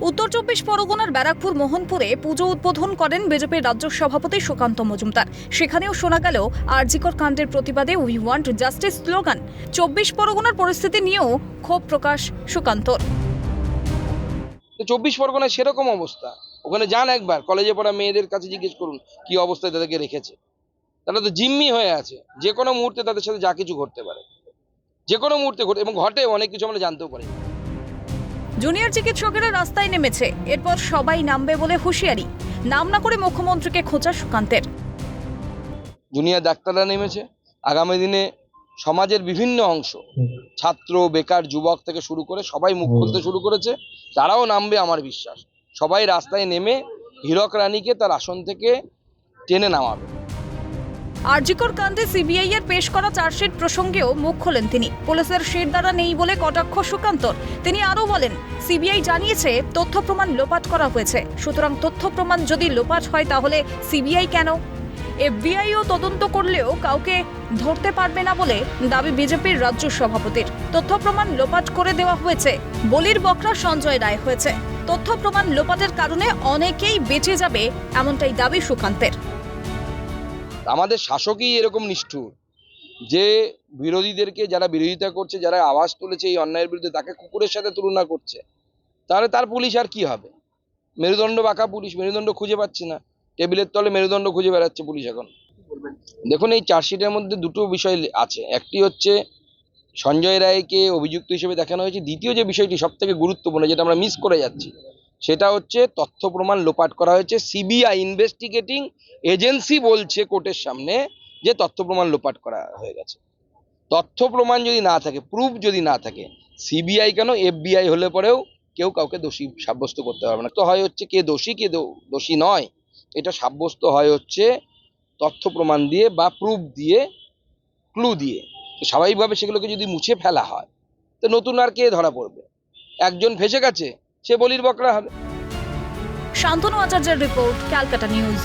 উত্তর চব্বিশ পরগনার ব্যারাকপুর মোহনপুরে পুজো উদ্বোধন করেন বিজেপির রাজ্য সভাপতি সুকান্ত মজুমদার। সেখানেও শোনা গেল, আরজিকর কাণ্ডের প্রতিবাদে উই ওয়ান্ট জাস্টিস স্লোগান। চব্বিশ পরগনার পরিস্থিতি নিয়েও ক্ষোভ প্রকাশ সুকান্তর। চব্বিশ পরগনায় সেরকম অবস্থা। ওখানে যান একবার, কলেজে পড়া মেয়েদের কাছে জিজ্ঞেস করুন, কি অবস্থায় তাদেরকে রেখেছে? তারা তো জিম্মি হয়ে আছে। যে কোনো মুহূর্তে তাদের সাথে যা কিছু ঘটতে পারে। যে কোনো মুহূর্তে ঘটে, এবং ঘটে, অনেক কিছু আমরা জানতেও পারি। জুনিয়র চিকিৎসকেরা রাস্তায় নেমেছে। এরপর সবাই নামবে বলে হুঁশিয়ারি। নাম না করে মুখ্যমন্ত্রীকে খোঁচা সুকান্তের। জুনিয়র ডাক্তাররা নেমেছে। আগামী দিনে সমাজের বিভিন্ন অংশ ছাত্র বেকার যুবক থেকে শুরু করে সবাই মুখ খুলতে শুরু করেছে। তারাও নামবে আমার বিশ্বাস। সবাই রাস্তায় নেমে হীরক রানীকে তার আসন থেকে টেনে নামাবে। আরজিকর কাণ্ডে সিবিআই এর পেশ করা চার্জশিট প্রসঙ্গেও মুখ খোলেন তিনি। পুলিশের শির দ্বারা নেই বলে কটাক্ষ সুকান্তর। তিনি আরও বলেন, সিবিআই জানিয়েছে, তথ্য প্রমাণ লোপাট করা হয়েছে। সুতরাং তথ্য প্রমাণ যদি লোপাট হয় তাহলে সিবিআই কেন? এফবিআইও তদন্ত করলেও কাউকে ধরতে পারবে না বলে দাবি বিজেপির রাজ্য সভাপতির। তথ্য প্রমাণ লোপাট করে দেওয়া হয়েছে। বলির বকরা সঞ্জয় রায় হয়েছে। তথ্য প্রমাণ লোপাটের কারণে অনেকেই বেঁচে যাবে, এমনটাই দাবি সুকান্তের। আমাদের শাসকই এরকম নিষ্ঠুর যে বিরোধীদেরকে যারা বিরোধিতা করছে, যারা আওয়াজ তুলেছে এই অন্যায়ের বিরুদ্ধে, তাকে কুকুরের সাথে তুলনা করছে। তাহলে তার পুলিশ আর কি হবে? মেরুদণ্ড বাঁকা পুলিশ, মেরুদণ্ড খুঁজে পাচ্ছে না। টেবিলের তলে মেরুদণ্ড খুঁজে বেড়াচ্ছে পুলিশ এখন। দেখুন, এই চার্জশিটের মধ্যে দুটো বিষয় আছে। একটি হচ্ছে সঞ্জয় রায়কে অভিযুক্ত হিসেবে দেখানো হয়েছে। দ্বিতীয় যে বিষয়টি সব থেকে গুরুত্বপূর্ণ, যেটা আমরা মিস করে যাচ্ছি সেটা হচ্ছে তথ্য প্রমাণ লোপাট করা হয়েছে। সিবিআই ইনভেস্টিগেটিং এজেন্সি বলছে কোর্টের সামনে যে তথ্য প্রমাণ লোপাট করা হয়ে গেছে। তথ্য প্রমাণ যদি না থাকে প্রুফ যদি না থাকে, সিবিআই কেন এফবিআই হলে পরেও কেউ কাউকে দোষী সাব্যস্ত করতে পারবে না। তো হয় হচ্ছে কে দোষী কে দোষী নয়। এটা সাব্যস্ত হয় হচ্ছে তথ্য প্রমাণ দিয়ে বা প্রুফ দিয়ে ক্লু দিয়ে। তো স্বাভাবিকভাবে সেগুলোকে যদি মুছে ফেলা হয়, তো নতুন আর কে ধরা পড়বে? একজন ফেসে গেছে সে বলির বকরা হবে। শান্তনু আচার্যের রিপোর্ট ক্যালকাটা নিউজ।